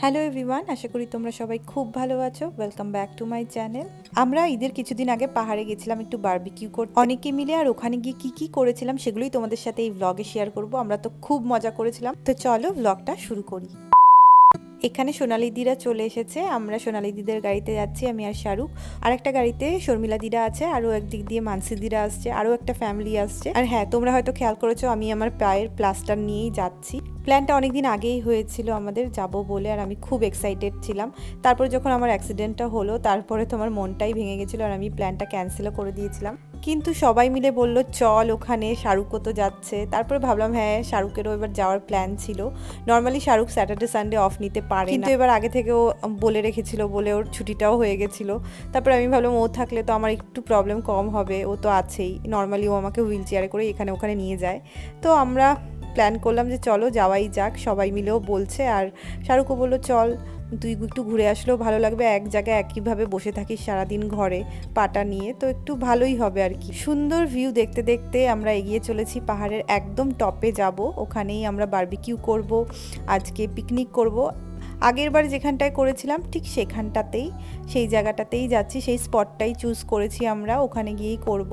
Hello everyone আশা করি তোমরা সবাই খুব ভালো আছো। Welcome back to my channel আমরা ঈদের কিছুদিন আগে পাহাড়ে গেছিলাম একটু বারবিকিউ করতে অনেকে মিলে আর ওখানে গিয়ে কি কি করেছিলাম সেগুলোই তোমাদের সাথে এই ব্লগে শেয়ার করব। আমরা তো খুব মজা করেছিলাম। তো চলো ব্লগটা শুরু করি। এখানে সোনালি দিরা চলে এসেছে। আমরা সোনালি দিদের গাড়িতে যাচ্ছি, আমি আর শাহরুখ। আর একটা গাড়িতে শর্মিলা দিরা আছে, আরও একদিক দিয়ে মানসি দিরা আসছে, আরও একটা ফ্যামিলি আসছে। আর হ্যাঁ তোমরা হয়তো খেয়াল করেছ, আমি আমার পায়ের প্লাস্টার নিয়েই যাচ্ছি। প্ল্যানটা অনেকদিন আগেই হয়েছিল আমাদের যাব বলে আর আমি খুব এক্সাইটেড ছিলাম। তারপর যখন আমার অ্যাক্সিডেন্টটা হলো তারপরে তোমার মনটাই ভেঙে গেছিল আর আমি প্ল্যানটা ক্যান্সেলও করে দিয়েছিলাম। কিন্তু সবাই মিলে বলল চল ওখানে শাহরুখও তো যাচ্ছে। তারপরে ভাবলাম হ্যাঁ শাহরুখেরও এবার যাওয়ার প্ল্যান ছিল। Normally Shahrukh Saturday Sunday off নিতে পারে কিন্তু এবার আগে থেকে ও বলে রেখেছিল বলে ওর ছুটিটাও হয়ে গেছিল। তারপরে আমি ভাবলাম ও থাকলে তো আমার একটু প্রবলেম কম হবে। ও তো আছেই। নর্মালি ও আমাকে হুইল চেয়ারে করে এখানে ওখানে নিয়ে যায়। তো আমরা প্ল্যান করলাম যে চলো যাওয়াই যাক, সবাই মিলেও বলছে। আর শাহরুখও বলল, চল, তুই একটু ঘুরে আসলেও ভালো লাগবে, এক জায়গায় একইভাবে বসে থাকিস সারাদিন ঘরে পাটা নিয়ে। তো একটু ভালোই হবে আর কি। সুন্দর ভিউ দেখতে দেখতে আমরা এগিয়ে চলেছি পাহাড়ের একদম টপে যাব। ওখানেই আমরা বারবিকিউ করব, আজকে পিকনিক করব। আগের বার যেখানটায় করেছিলাম, ঠিক সেখানটাতেই, সেই জায়গাটাতেই যাচ্ছি, সেই স্পটটাই চুজ করেছি আমরা, ওখানে গিয়েই করব।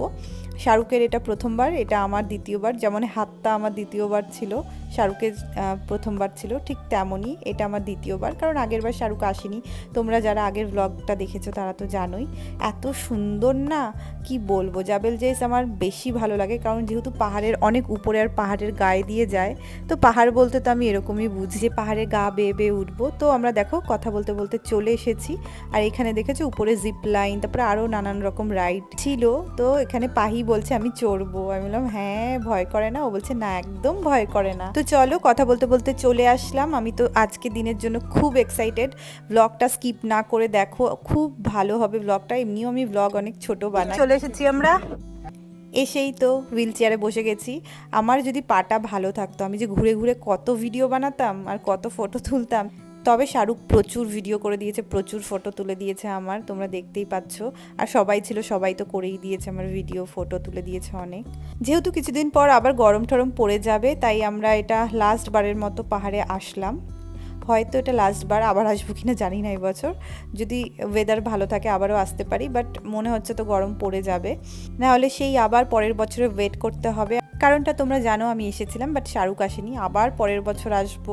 শাহরুখের এটা প্রথমবার, এটা আমার দ্বিতীয়বার, যেমন হাতটা আমার দ্বিতীয়বার ছিল, শাহরুখের প্রথমবার ছিল, ঠিক তেমনই এটা আমার দ্বিতীয়বার, কারণ আগের বার শাহরুখ আসেনি। তোমরা যারা আগের ব্লগটা দেখেছ তারা তো জানোই, এত সুন্দর না, কি বলব? জাবেল জেস আমার বেশি ভালো লাগে, কারণ যেহেতু পাহাড়ের অনেক উপরে আর পাহাড়ের গায়ে দিয়ে যায়, তো পাহাড় বলতে তো আমি এরকমই বুঝি যে পাহাড়ের গা বেয়ে বেয়ে উঠবো। তো আমরা দেখো, কথা বলতে বলতে চলে এসেছি, আর এখানে দেখেছ উপরে জিপ লাইন তারপরে আরও নানান রকম রাইড ছিল, তো এখানে পাহি বলছে আমি চড়বো। আমি বললাম হ্যাঁ ভয় করে না। ও বলছে না একদম ভয় করে না। তো চলো কথা বলতে বলতে চলে আসলাম। আমি তো আজকে দিনের জন্য খুব এক্সাইটেড ব্লগটা স্কিপ না করে দেখো খুব ভালো হবে ব্লগটা এমনিও আমি ব্লগ অনেক ছোট বানাই। চলে এসেছি আমরা। এসেই তো হুইল চেয়ারে বসে গেছি। আমার যদি পাটা ভালো থাকতো আমি যে ঘুরে ঘুরে কত ভিডিও বানাতাম আর কত ফটো তুলতাম তবে শাহরুখ প্রচুর ভিডিও করে দিয়েছে, প্রচুর ফটো তুলে দিয়েছে আমার, তোমরা দেখতেই পাচ্ছ। আর সবাই ছিল, সবাই তো করেই দিয়েছে আমার ভিডিও ফটো তুলে দিয়েছে অনেক। যেহেতু কিছুদিন পর আবার গরম টরম পড়ে যাবে, তাই আমরা এটা লাস্ট বারের মতো পাহাড়ে আসলাম। হয়তো এটা লাস্ট বার, আবার আসব কিনা জানি না এবছর। যদি ওয়েদার ভালো থাকে আবারও আসতে পারি বাট মনে হচ্ছে তো গরম পড়ে যাবে। না হলে সেই আবার পরের বছরে ওয়েট করতে হবে। কারণটা তোমরা জানো, আমি এসেছিলাম বাট শাহরুখ আসেনি। আবার পরের বছর আসব,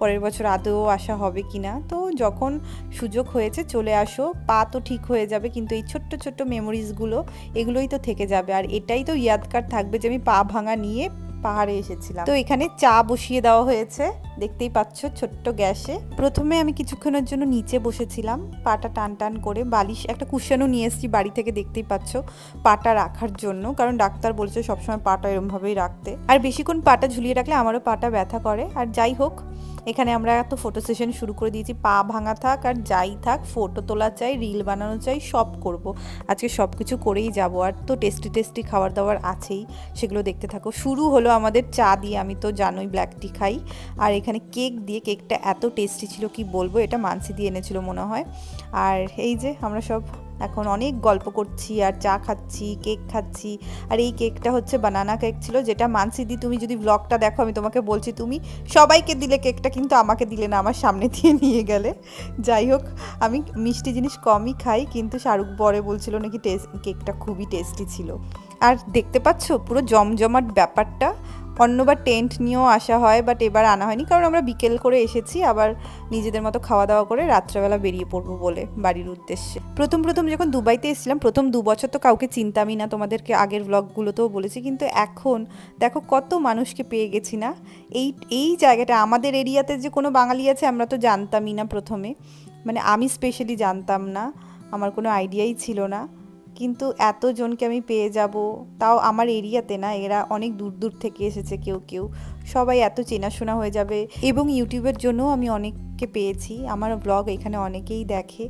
পরের বছর আদৌ আসা হবে কি না তো যখন সুযোগ হয়েছে, চলে আসো। পা তো ঠিক হয়ে যাবে, কিন্তু এই ছোট্ট ছোট্ট মেমোরিজগুলো এগুলোই তো থেকে যাবে। আর এটাই তো ইয়াদকার থাকবে যে, আমি পা ভাঙা নিয়ে পাহাড়ে এসেছিলাম। তো এখানে চা বসিয়ে দেওয়া হয়েছে। দেখতেই পাচ্ছ ছোট্ট গ্যাসে। প্রথমে আমি কিছুক্ষণের জন্য নিচে বসেছিলাম, পাটা টান টান করে বালিশ, একটা কুশনও নিয়ে এসেছি বাড়ি থেকে দেখতেই পাচ্ছ পাটা রাখার জন্য, কারণ ডাক্তার বলছে সবসময় পাটা এরমভাবেই রাখতে। আর বেশিক্ষণ পাটা ঝুলিয়ে রাখলে আমারও পাটা ব্যথা করে। আর যাই হোক, এখানে আমরা তো ফটো সেশন শুরু করে দিয়েছি। পা ভাঙা থাক আর যাই থাক ফটো তোলা চাই রিল বানানো চাই, সব করব। আজকে সব কিছু করেই যাব। আর তো টেস্টি টেস্টি খাবার দাবার আছেই, সেগুলো দেখতে থাকো। শুরু হলো আমাদের চা দিয়ে, আমি তো জানোই ব্ল্যাক টি খাই। আর এখানে কেক দিয়ে কেকটা এত টেস্টি ছিল, কি বলব? এটা মানসি দিয়ে এনেছিল মনে হয়। আর এই যে আমরা সব এখন অনেক গল্প করছি আর চা খাচ্ছি, কেক খাচ্ছি। আর এই কেকটা হচ্ছে বানানা কেক ছিল, যেটা মানসি দি, তুমি যদি ব্লগটা দেখো, আমি তোমাকে বলছি, তুমি সবাইকে দিলে কেকটা, কিন্তু আমাকে দিলে না, আমার সামনে দিয়ে নিয়ে গেলে। যাই হোক, আমি মিষ্টি জিনিস কমই খাই, কিন্তু শাহরুখ বরে বলছিল নাকি টেস্ট কেকটা খুবই টেস্টি ছিল। আর দেখতে পাচ্ছ পুরো জমজমাট ব্যাপারটা? অন্যবার টেন্ট নিয়েও আসা হয় বাট এবার আনা হয়নি। কারণ আমরা বিকেল করে এসেছি, আবার নিজেদের মতো খাওয়া দাওয়া করে রাত্রেবেলা বেরিয়ে পড়ব বলে বাড়ির উদ্দেশ্যে। প্রথম প্রথম যখন দুবাইতে এসেছিলাম, প্রথম দু বছর তো কাউকে চিন্তামই না, তোমাদেরকে আগের ব্লগগুলোতেও বলেছি, কিন্তু এখন দেখো কত মানুষকে পেয়ে গেছি না। এই এই জায়গাটা, আমাদের এরিয়াতে যে কোনো বাঙালি আছে, আমরা তো জানতামই না প্রথমে। মানে আমি স্পেশালি জানতাম না, আমার কোনো আইডিয়াই ছিল না। কিন্তু এতজনকে আমি পেয়ে যাব, তাও আমার এরিয়াতে না, এরা অনেক দূর দূর থেকে এসেছে কেউ কেউ। সবাই এত চেনাশোনা হয়ে যাবে। এবং ইউটিউবের জন্যও আমি অনেককে পেয়েছি। আমার ব্লগ এখানে অনেকেই দেখে।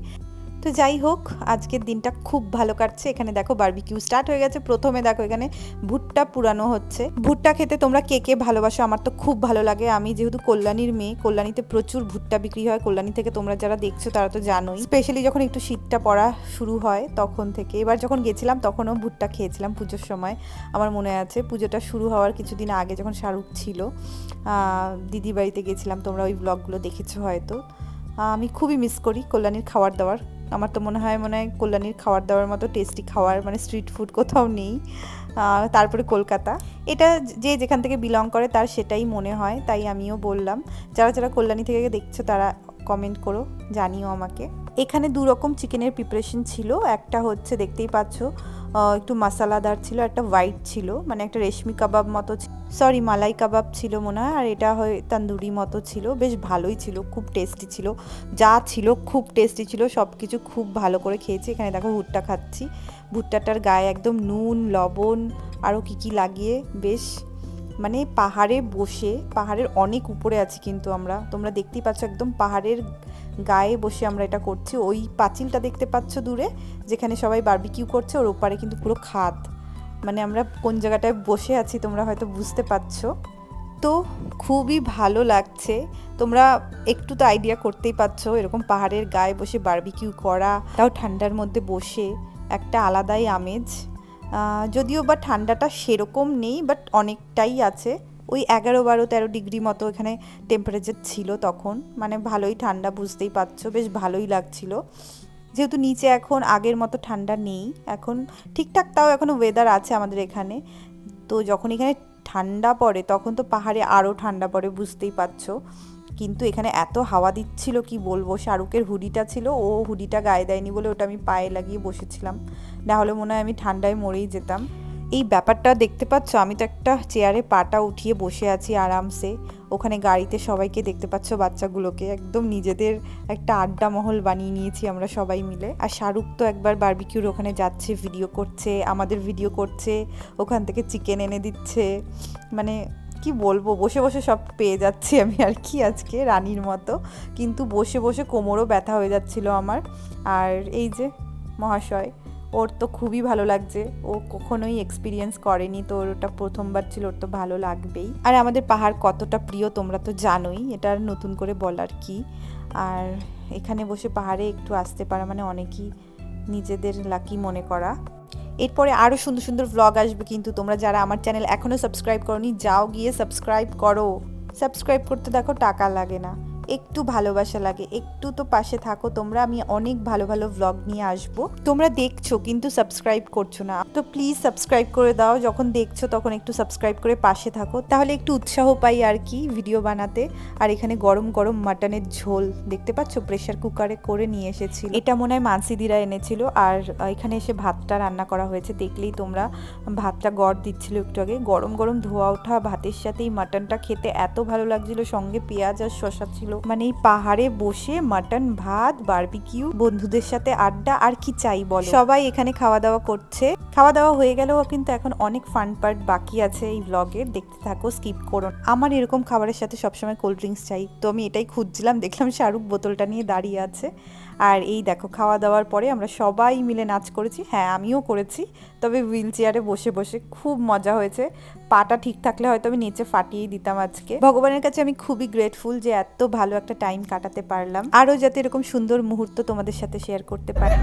তো যাই হোক, আজকের দিনটা খুব ভালো কাটছে। এখানে দেখো বারবিকিউ স্টার্ট হয়ে গেছে। প্রথমে দেখো এখানে ভুট্টা পুরানো হচ্ছে। ভুট্টা খেতে তোমরা কে কে ভালোবাসো? আমার তো খুব ভালো লাগে। আমি যেহেতু কল্যাণীর মেয়ে, কল্যাণীতে প্রচুর ভুট্টা বিক্রি হয়। কল্যাণী থেকে তোমরা যারা দেখছ, তারা তো জানোই। স্পেশালি যখন একটু শীতটা পড়া শুরু হয় তখন থেকে। এবার যখন গেছিলাম, তখনও ভুট্টা খেয়েছিলাম পুজোর সময়। আমার মনে আছে, পুজোটা শুরু হওয়ার কিছুদিন আগে যখন শাহরুখ ছিল দিদি বাড়িতে গেছিলাম। তোমরা ওই ব্লগগুলো দেখেছ হয়তো। আমি খুবই মিস করি কল্যাণীর খাবার দাবার আমার তো মনে হয় মনে হয় কল্যাণীর খাবার দাবার মতো টেস্টি খাবার মানে স্ট্রিট ফুড কোথাও নেই। তারপরে কলকাতা। এটা যে যেখান থেকে বিলং করে তার সেটাই মনে হয়, তাই আমিও বললাম। যারা যারা কল্যাণী থেকে দেখছ তারা কমেন্ট করো, জানিও আমাকে। এখানে দু রকম চিকেনের প্রিপারেশন ছিল। একটা হচ্ছে দেখতেই পাচ্ছ একটু মশলাদার ছিল একটা হোয়াইট ছিল। মানে একটা রেশমি কাবাব মতো সরি মালাই কাবাব ছিল মনে হয়, আর এটা হয় তান্দুরি মতো ছিল। বেশ ভালোই ছিল, খুব টেস্টি ছিল। যা ছিল খুব টেস্টি ছিল সব কিছু খুব ভালো করে খেয়েছি। এখানে দেখো ভুট্টা খাচ্ছি। ভুট্টাটার গায়ে একদম নুন, লবণ আরও কী কী লাগিয়ে বেশ মানে পাহাড়ে বসে, পাহাড়ের অনেক উপরে আছি কিন্তু আমরা। তোমরা দেখতেই পাচ্ছ একদম পাহাড়ের গায়ে বসে আমরা এটা করছি। ওই পাঁচিলটা দেখতে পাচ্ছ দূরে, যেখানে সবাই বারবিকিউ করছে, ওর ওপারে কিন্তু পুরো খাদ। মানে আমরা কোন জায়গাটায় বসে আছি তোমরা হয়তো বুঝতে পারছ। তো খুবই ভালো লাগছে। তোমরা একটু তো আইডিয়া করতেই পারছ, এরকম পাহাড়ের গায়ে বসে বারবিকিউ করা, তাও ঠান্ডার মধ্যে বসে, একটা আলাদাই আমেজ। যদিও বা ঠান্ডাটা সেরকম নেই বাট অনেকটাই আছে। ওই এগারো বারো তেরো ডিগ্রি মতো এখানে টেম্পারেচার ছিল তখন। মানে ভালোই ঠান্ডা, বুঝতেই পারছ, বেশ ভালোই লাগছিল। যেহেতু নিচে এখন আগের মতো ঠান্ডা নেই, এখন ঠিকঠাক তাও এখনও ওয়েদার আছে আমাদের এখানে। তো যখন এখানে ঠান্ডা পড়ে, তখন তো পাহাড়ে আরও ঠান্ডা পড়ে, বুঝতেই পারছ। কিন্তু এখানে এত হাওয়া দিচ্ছিল, কি বলব? শাহরুখের হুডিটা ছিল, ও হুডিটা গায়ে দেয়নি বলে ওটা আমি পায়ে লাগিয়ে বসেছিলাম। না হলে মনে হয় আমি ঠান্ডায় মরেই যেতাম। এই ব্যাপারটা দেখতে পাচ্ছ? আমি তো একটা চেয়ারে পাটা উঠিয়ে বসে আছি আরামসে। ওখানে গাড়িতে সবাইকে দেখতে পাচ্ছ বাচ্চাগুলোকে। একদম নিজেদের একটা আড্ডা মহল বানিয়ে নিয়েছি আমরা সবাই মিলে। আর শাহরুখ তো একবার বারবিকিউর ওখানে যাচ্ছে ভিডিও করছে, আমাদের ভিডিও করছে, ওখান থেকে চিকেন এনে দিচ্ছে। মানে কি বলব, বসে বসে সব পেয়ে যাচ্ছি আমি আর কি আজকে রানীর মতো। কিন্তু বসে বসে কোমরও ব্যথা হয়ে যাচ্ছিল আমার। আর এই যে মহাশয় ওর তো খুবই ভালো লাগছে। ও কখনোই এক্সপিরিয়েন্স করেনি তো ওর ওটা প্রথমবার ছিল, ওর তো ভালো লাগবেই। আর আমাদের পাহাড় কতটা প্রিয় তোমরা তো জানোই, এটা নতুন করে বলার কি। আর এখানে বসে পাহাড়ে একটু আসতে পারা মানে অনেকই নিজেদের লাকি মনে করা। এরপরে আরও সুন্দর সুন্দর ভ্লগ আসবে কিন্তু তোমরা যারা আমার চ্যানেল এখনও সাবস্ক্রাইব করনি, যাও গিয়ে সাবস্ক্রাইব করো। সাবস্ক্রাইব করতে দেখো টাকা লাগে না। একটু ভালোবাসা লাগে। একটু তো পাশে থাকো তোমরা, আমি অনেক ভালো ভালো ভ্লগ নিয়ে আসব। তোমরা দেখছ কিন্তু সাবস্ক্রাইব করছ না। তো প্লিজ সাবস্ক্রাইব করে দাও, যখন দেখছ তখন একটু সাবস্ক্রাইব করে পাশে থাকো। তাহলে একটু উৎসাহ পাই আর কি ভিডিও বানাতে। আর এখানে গরম গরম মাটনের ঝোল, দেখতে পাচ্ছ? প্রেশার কুকারে করে নিয়ে এসেছিল। এটা মনে হয় মানসিদিরা এনেছিল। আর এখানে এসে ভাতটা রান্না করা হয়েছে। দেখলেই তোমরা ভাতটা গড় দিচ্ছিল একটু আগে। গরম গরম ধোয়া ওঠা, ভাতের সাথে এই মাটনটা খেতে এত ভালো লাগছিল। সঙ্গে পেঁয়াজ আর শশা ছিল। মানে এই পাহাড়ে বসে মাটন, ভাত, বারবিকিউ, বন্ধুদের সাথে আড্ডা আর কি চাই বল? সবাই এখানে খাওয়া দাওয়া করছে। খাওয়া দাওয়া হয়ে গেলেও কিন্তু এখন অনেক ফান পার্ট বাকি আছে এই ব্লগে দেখতে থাকো স্কিপ করো। আমার এরকম খাবারের সাথে সবসময় কোল্ড ড্রিঙ্কস চাই। তো আমি এটাই খুঁজছিলাম, দেখলাম শাহরুখ বোতলটা নিয়ে দাঁড়িয়ে আছে। আর এই দেখো, খাওয়া দাওয়ার পরে আমরা সবাই মিলে নাচ করেছি। হ্যাঁ আমিও করেছি, তবে হুইল চেয়ারে বসে বসে খুব মজা হয়েছে। পাটা ঠিক থাকলে হয়তো আমি নিচে ফাটিয়েই দিতাম আজকে। ভগবানের কাছে আমি খুবই গ্রেটফুল যে এত ভালো একটা টাইম কাটাতে পারলাম। আরও যাতে এরকম সুন্দর মুহূর্ত তোমাদের সাথে শেয়ার করতে পারি।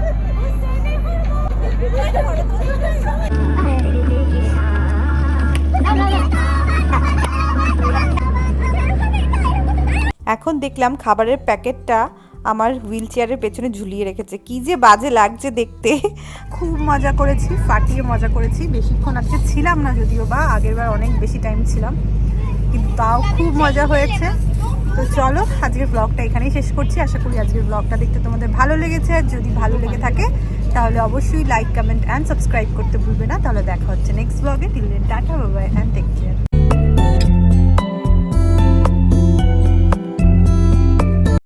এখন দেখলাম খাবারের প্যাকেটটা আমার হুইল চেয়ারের পেছনে ঝুলিয়ে রেখেছে। কি যে বাজে লাগছে দেখতে। খুব মজা করেছি, ফাটিয়ে মজা করেছি। বেশিক্ষণ আজকে ছিলাম না যদিও বা, আগেরবার অনেক বেশি টাইম ছিলাম। কিন্তু তাও খুব মজা হয়েছে। তো চলো আজকের ব্লগটা এখানেই শেষ করছি। আশা করি আজকের ব্লগটা দেখতে তোমাদের ভালো লেগেছে। আর যদি ভালো লেগে থাকে, তাহলে অবশ্যই লাইক কমেন্ট অ্যান্ড সাবস্ক্রাইব করতে ভুলবে না। তাহলে দেখা হচ্ছে নেক্সট ব্লগে till tata bye bye and take care